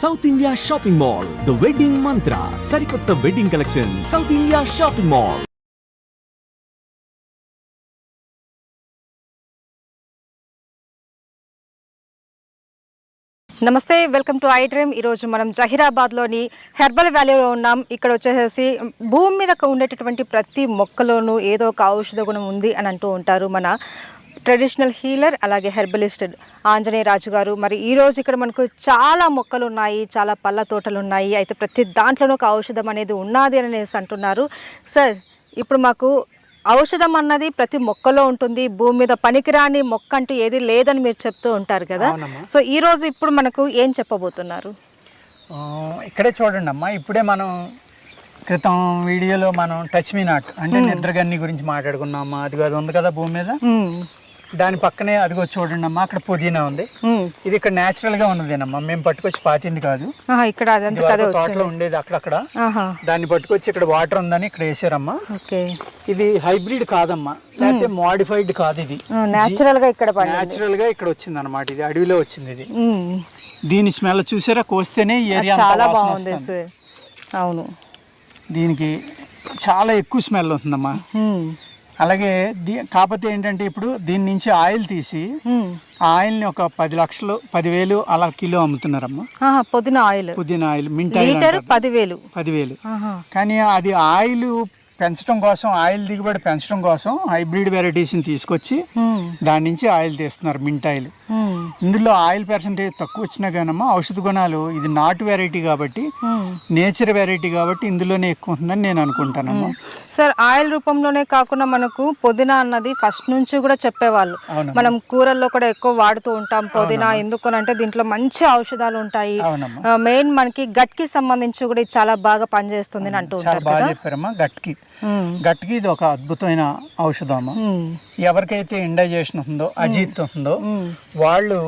South India shopping mall the wedding Mantra సరికొత్త wedding collection South India shopping mall నమస్తే welcome to I dream ఈరోజు మనం జహీరాబాద్లోని herbal వ్యాలీలో ఉన్నాం. ఇక్కడ వచ్చేసి భూమి మీద ఉండేటటువంటి ప్రతి మొక్కలోనూ ఏదో ఒక ఔషధ గుణం ఉంది అని అంటూ ఉంటారు మన ట్రెడిషనల్ హీలర్ అలాగే హెర్బలిస్ట్ ఆంజనేయ రాజు గారు. మరి ఈ రోజు ఇక్కడ మనకు చాలా మొక్కలు ఉన్నాయి చాలా పళ్ళ తోటలు ఉన్నాయి అయితే ప్రతి దాంట్లోనూ ఒక ఔషధం అనేది ఉన్నది అనేసి అంటున్నారు. సార్ ఇప్పుడు మాకు ఔషధం అన్నది ప్రతి మొక్కలో ఉంటుంది. భూమి మీద పనికిరాని మొక్క అంటూ ఏది లేదని మీరు చెప్తూ ఉంటారు కదా. సో ఈ రోజు ఇప్పుడు మనకు ఏం చెప్పబోతున్నారు? ఇక్కడే చూడండి అమ్మా. ఇప్పుడే మనం క్రితం వీడియోలో మనం టచ్ మీ నాట్ అంటే నిద్రగన్ని గురించి మాట్లాడుకున్నామా? అది అది ఉంది కదా భూమి మీద. దాని పక్కనే అదిగో చూడండి అమ్మా అక్కడ పుదీనా ఉంది. ఇది ఇక్కడ natural గా ఉన్నదేనమ్మా మేము పట్టుకొచ్చి పాతింది కాదు. ఇక్కడ తోటలో ఉండేది అక్కడక్కడ. దాన్ని పట్టుకొచ్చి ఇక్కడ వాటర్ ఉందని ఇక్కడ వేసారమ్మా. ఇది హైబ్రిడ్ కాదమ్మా లేకపోతే మోడిఫైడ్ కాదు ఇది. న్యాచురల్గా ఇక్కడ పండి న్యాచురల్గా ఇక్కడ వచ్చింది అనమాట ఇది అడవిలో వచ్చింది ఇది. దీని స్మెల్ చూసారా? కోస్తేనే ఏరియా చాలా బాగుంది అవును. దీనికి చాలా ఎక్కువ స్మెల్ ఉంటుందమ్మా. మ్మ్. అలాగే కాకపోతే ఏంటంటే ఇప్పుడు దీని నుంచి ఆయిల్ తీసి మ్మ్. ఆ ఆయిల్ని ఒక పది లక్షలు పదివేలు అలా కిలో అమ్ముతున్నారమ్మా పుదీనా ఆయిల్ పుదీనా ఆయిల్ మింట్ ఆయిల్. పదివేలు పదివేలు. కానీ అది ఆయిల్ పెంచడం కోసం ఆయిల్ దిగుబడి పెంచడం కోసం హైబ్రిడ్ వెరైటీస్ని తీసుకొచ్చి. దాని నుంచి ఆయిల్ తీస్తున్నారు మింట్ ఆయిల్. ఇందులో ఆయిల్ పర్సంటేజ్ తక్కువ వచ్చినా కానమ్మా ఔషధ గుణాలు ఇది నాటు వెరైటీ కాబట్టి. నేచర్ వెరైటీ కాబట్టి ఇందులోనే ఎక్కువ ఉంటుందని నేను అనుకుంటానమ్మా. సార్ ఆయిల్ రూపంలోనే కాకుండా మనకు పుదీనా అన్నది ఫస్ట్ నుంచి కూడా చెప్పేవాళ్ళు. మనం కూరల్లో కూడా ఎక్కువ వాడుతూ ఉంటాం పుదీనా ఎందుకనంటే దీంట్లో మంచి ఔషధాలు ఉంటాయి. మెయిన్ మనకి గట్కి సంబంధించి కూడా ఇది చాలా బాగా పనిచేస్తుంది అంటూ ఉంటారు కదా. మ్మ్. గట్కి ఇది ఒక అద్భుతమైన ఔషధం మ్మ్. ఎవరికైతే ఇండైజేషన్ ఉందో అజీత్ ఉందో వాళ్ళు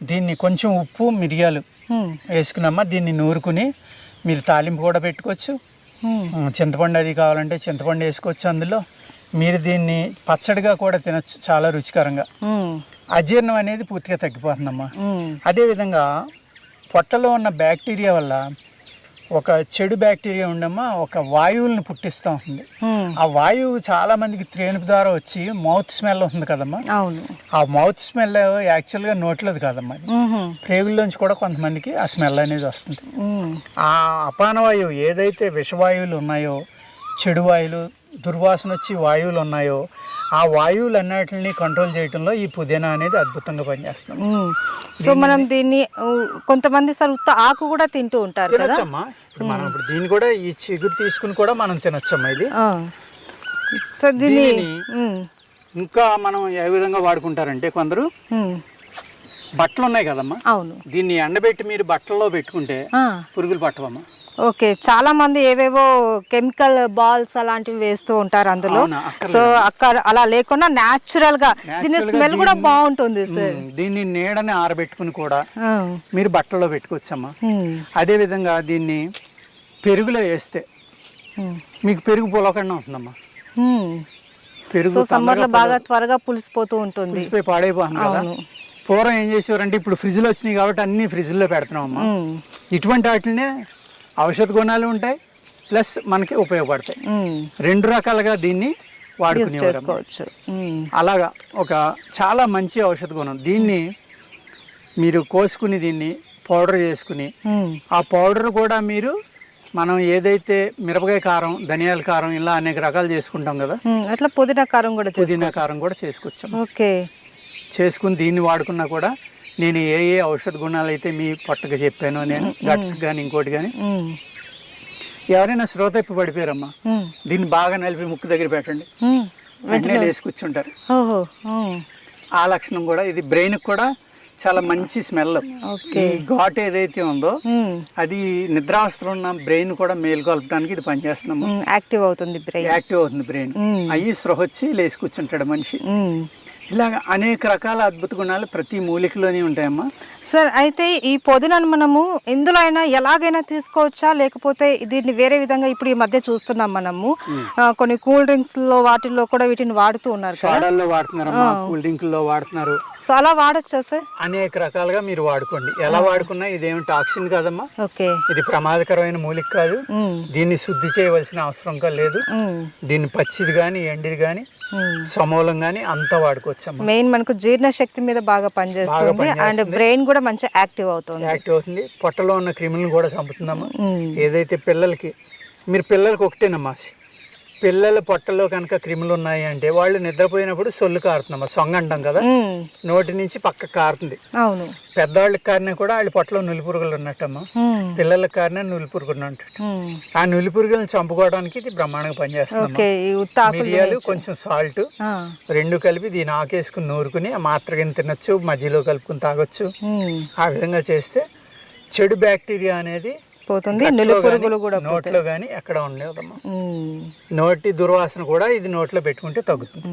దీన్ని కొంచెం ఉప్పు మిరియాలు మ్మ్. వేసుకున్నమ్మా దీన్ని నూరుకుని మీరు తాలింపు కూడా పెట్టుకోవచ్చు చింతపండు అది కావాలంటే చింతపండు వేసుకోవచ్చు అందులో మీరు దీన్ని పచ్చడిగా కూడా తినచ్చు చాలా రుచికరంగా. అజీర్ణం అనేది పూర్తిగా తగ్గిపోతుందమ్మా మ్మ్. అదేవిధంగా పొట్టలో ఉన్న బ్యాక్టీరియా వల్ల ఒక చెడు బ్యాక్టీరియా ఉండమ్మా ఒక వాయువులను పుట్టిస్తూ ఉంటుంది. ఆ వాయువు చాలా మందికి త్రేణుపు ద్వారా వచ్చి మౌత్ స్మెల్ ఉంటుంది కదమ్మా ఆ మౌత్ స్మెల్ యాక్చువల్గా నోట్లేదు కాదమ్మా. ప్రేగుల్లోంచి కూడా కొంతమందికి ఆ స్మెల్ అనేది వస్తుంది. ఆ అపాన వాయువు ఏదైతే విషవాయువులు ఉన్నాయో చెడు వాయువులు దుర్వాసన వచ్చి వాయువులు ఉన్నాయో ఆ వాయువులు అన్నిటిని కంట్రోల్ చేయడంలో ఈ పుదీనా అనేది అద్భుతంగా పనిచేస్తుంది. సో మనం దీన్ని కొంతమంది సార్ ఉత్త ఆకు కూడా తింటూ ఉంటారు కదా తినొచ్చమ్మా ఇప్పుడు మనం ఇప్పుడు దీన్ని కూడా ఈ చిగురు తీసుకుని కూడా మనం తినొచ్చమ్మా ఇది. సో దీన్ని. ఇంకా మనం ఏ విధంగా వాడుకుంటారంటే కొందరు. బట్టలు ఉన్నాయి కదమ్మా అవును దీన్ని ఎండబెట్టి మీరు బట్టల్లో పెట్టుకుంటే. పురుగులు పట్టవమ్మా ఓకే చాలా మంది ఏవేవో కెమికల్ బాల్స్ అలాంటివి వేస్తూ ఉంటారు అందులో. సో అక్కడ అలా లేకుండా న్యాచురల్గా దీని స్మెల్ కూడా బాగుంటుంది సార్ దీన్ని నీడని ఆరబెట్టుకుని కూడా. మీరు బట్టల్లో పెట్టుకోవచ్చమ్మా మ్మ్. అదేవిధంగా దీన్ని పెరుగులో వేస్తే. మీకు పెరుగు పులకుండా ఉంటుందమ్మా మ్మ్. పెరుగు సమ్మర్లో బాగా త్వరగా పులిసిపోతూ ఉంటుంది పులిసిపోయి పాడైపోతుంది కదా. పూర్వం ఏం చేసేవారంటే ఇప్పుడు ఫ్రిడ్జ్లో వచ్చినాయి కాబట్టి అన్ని ఫ్రిడ్జ్లో పెడుతున్నాం అమ్మా మ్మ్. ఇటువంటి వాటినే ఔషధ గుణాలు ఉంటాయి ప్లస్ మనకి ఉపయోగపడతాయి. రెండు రకాలుగా దీన్ని చేసుకోవచ్చు మ్మ్. అలాగా ఒక చాలా మంచి ఔషధ గుణం దీన్ని మీరు కోసుకుని దీన్ని పౌడర్ చేసుకుని. ఆ పౌడర్ కూడా మీరు మనం ఏదైతే మిరపకాయ కారం ధనియాల కారం ఇలా అనేక రకాలు చేసుకుంటాం కదా. అట్లా పుదీనా కారం కూడా పుదీనా కారం కూడా చేసుకొచ్చాం ఓకే చేసుకుని దీన్ని వాడుకున్నా కూడా నేను ఏ ఏ ఔషధ గుణాలు అయితే మీ పొట్టగా చెప్పానో నేను గట్స్ కానీ ఇంకోటి కానీ. ఎవరైనా శ్రోత ఇప్పు పడిపోయారమ్మా మ్మ్. దీన్ని బాగా నలిపి ముక్కు దగ్గర పెట్టండి. వెంటనే లేచి కూర్చుంటారు. ఆ లక్షణం కూడా ఇది బ్రెయిన్కి కూడా చాలా మంచి స్మెల్ ఈ ఘాట్ ఏదైతే ఉందో. అది నిద్రావస్థలో ఉన్న బ్రెయిన్ కూడా మేలుకొల్పడానికి ఇది పనిచేస్తున్నాము. యాక్టివ్ అవుతుంది బ్రెయిన్ యాక్టివ్ అవుతుంది బ్రెయిన్. అయ్యి స్పృహ వచ్చి లేచి కూర్చుంటాడు మనిషి. ఇలాగ అనేక రకాల అద్భుత గుణాలు ప్రతి మూలికలోనే ఉంటాయమ్మా. సార్ అయితే ఈ పుదీనాను మనము ఎందులో అయినా ఎలాగైనా తీసుకోవచ్చా? లేకపోతే దీన్ని వేరే విధంగా ఇప్పుడు ఈ మధ్య చూస్తున్నాం మనము. కొన్ని కూల్ డ్రింక్స్లో వాటిల్లో కూడా వీటిని వాడుతూ ఉన్నారు సోడాల్లో వాడుతున్నారమ్మా కూల్ డ్రింకుల్లో వాడుతున్నారు. సో అలా వాడచ్చా సార్? అనేక రకాలుగా మీరు వాడుకోండి. ఎలా వాడుకున్నా ఇదేమి టాక్సిన్ కాదమ్మా. ఓకే. ఇది ప్రమాదకరమైన మూలిక కాదు. దీన్ని శుద్ధి చేయవలసిన అవసరం లేదు. దీన్ని పచ్చిది కానీ ఎండిది కానీ. సమూలం కానీ అంతా వాడుకోవచ్చమ్మా. మెయిన్ మనకు జీర్ణ శక్తి మీద బాగా పనిచేస్తుంది అండ్ బ్రెయిన్ కూడా మంచి యాక్టివ్ అవుతుంది. యాక్టివ్ అవుతుంది. పొట్టలో ఉన్న క్రిములను కూడా చంపుతుందమ్మా. ఉమ్, ఏదైతే పిల్లలకి మీరు పిల్లలకి ఒకటేనమ్మా పిల్లల పొట్టలో కనుక క్రిములు ఉన్నాయి అంటే వాళ్ళు నిద్రపోయినప్పుడు సొల్లు కారుతుందమ్మా సొంగ అంటాం కదా. నోటి నుంచి పక్క కారుతుంది. అవును. పెద్దవాళ్ళకి కారినా కూడా వాళ్ళ పొట్టలో నులి పురుగులు ఉన్నట్టమ్మా. ఉమ్, పిల్లలకి కారినా నులి పురుగులు ఉన్నట్టు. ఆ నులి పురుగులను చంపుకోవడానికి ఇది బ్రహ్మాండంగా ఉత్తాకులు మిరియాలు కొంచెం సాల్ట్ రెండు కలిపి దీని ఆకేసుకుని నూరుకుని ఆ మాత్ర కింద తినొచ్చు మధ్యలో కలుపుకుని తాగొచ్చు. ఆ విధంగా చేస్తే చెడు బ్యాక్టీరియా అనేది పోతుంది. గట్లో నులి గాని, పురుగులు కూడా నోట్లో కానీ ఎక్కడ ఉండలేదమ్మా. నోటి దుర్వాసన కూడా ఇది నోట్లో పెట్టుకుంటే తగ్గుతుంది.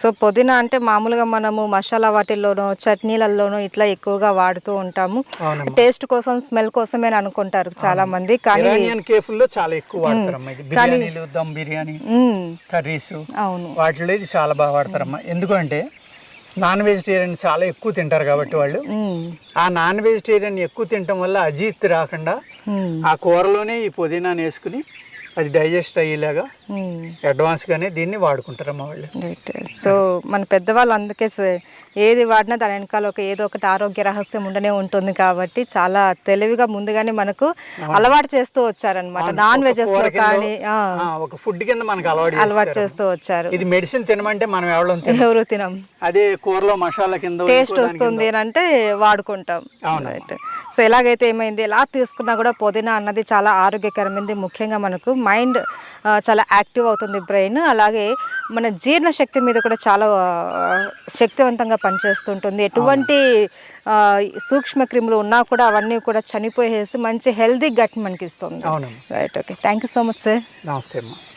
సో పుదీనా అంటే మామూలుగా మనము మసాలా వాటిల్లోనో చట్నీలలోనో ఇట్లా ఎక్కువగా వాడుతూ ఉంటాము. టేస్ట్ కోసం స్మెల్ కోసమే అనుకుంటారు చాలా మంది కానీ కేఫుల్లో చాలా ఎక్కువ వాడతారమ్మా బిర్యానీలు దమ్ బిర్యానీ కర్రీస్ అవును. వాటిలో ఇది చాలా బాగా వాడతారమ్మా. ఎందుకంటే నాన్ వెజిటేరియన్ చాలా ఎక్కువ తింటారు కాబట్టి వాళ్ళు. ఆ నాన్ వెజిటేరియన్ ఎక్కువ తినటం వల్ల అజీత్ రాకుండా ఆ కూరలోనే ఈ పుదీనాను వేసుకుని అది డైజెస్ట్ అయ్యేలాగా ఉమ్. అడ్వాన్స్గానే దీన్ని వాడుకుంటారమ్మా వాళ్ళు. రైట్ సో మన పెద్దవాళ్ళు అందుకే ఏది వాడినా దాని వెనకాల ఒక ఏదో ఒకటి ఆరోగ్య రహస్యం ఉండనే ఉంటుంది కాబట్టి చాలా తెలివిగా ముందుగానే మనకు అలవాటు చేస్తూ వచ్చారనమాట నాన్ వెజెస్ కానీ ఒక ఫుడ్ కింద మనకు అలవాటు అలవాటు. చేస్తూ వచ్చారు. ఇది మెడిసిన్ తినమంటే మనం తినం? ఎవరు తినం? అదే కూరలో మసాలా కింద టేస్ట్ వస్తుంది అని అంటే వాడుకుంటాం. రైట్ సో ఎలాగైతే ఏమైంది? ఎలా తీసుకున్నా కూడా పుదీనా అన్నది చాలా ఆరోగ్యకరమైనది ముఖ్యంగా మనకు మైండ్ చాలా యాక్టివ్ అవుతుంది బ్రెయిన్. అలాగే మన జీర్ణ శక్తి మీద కూడా చాలా శక్తివంతంగా పనిచేస్తుంటుంది. ఎటువంటి సూక్ష్మ క్రిములు ఉన్నా కూడా అవన్నీ కూడా చనిపోయేసి మంచి హెల్దీ గట్ మనకి ఇస్తుంది right okay thank you so much sir నమస్తే అమ్మా.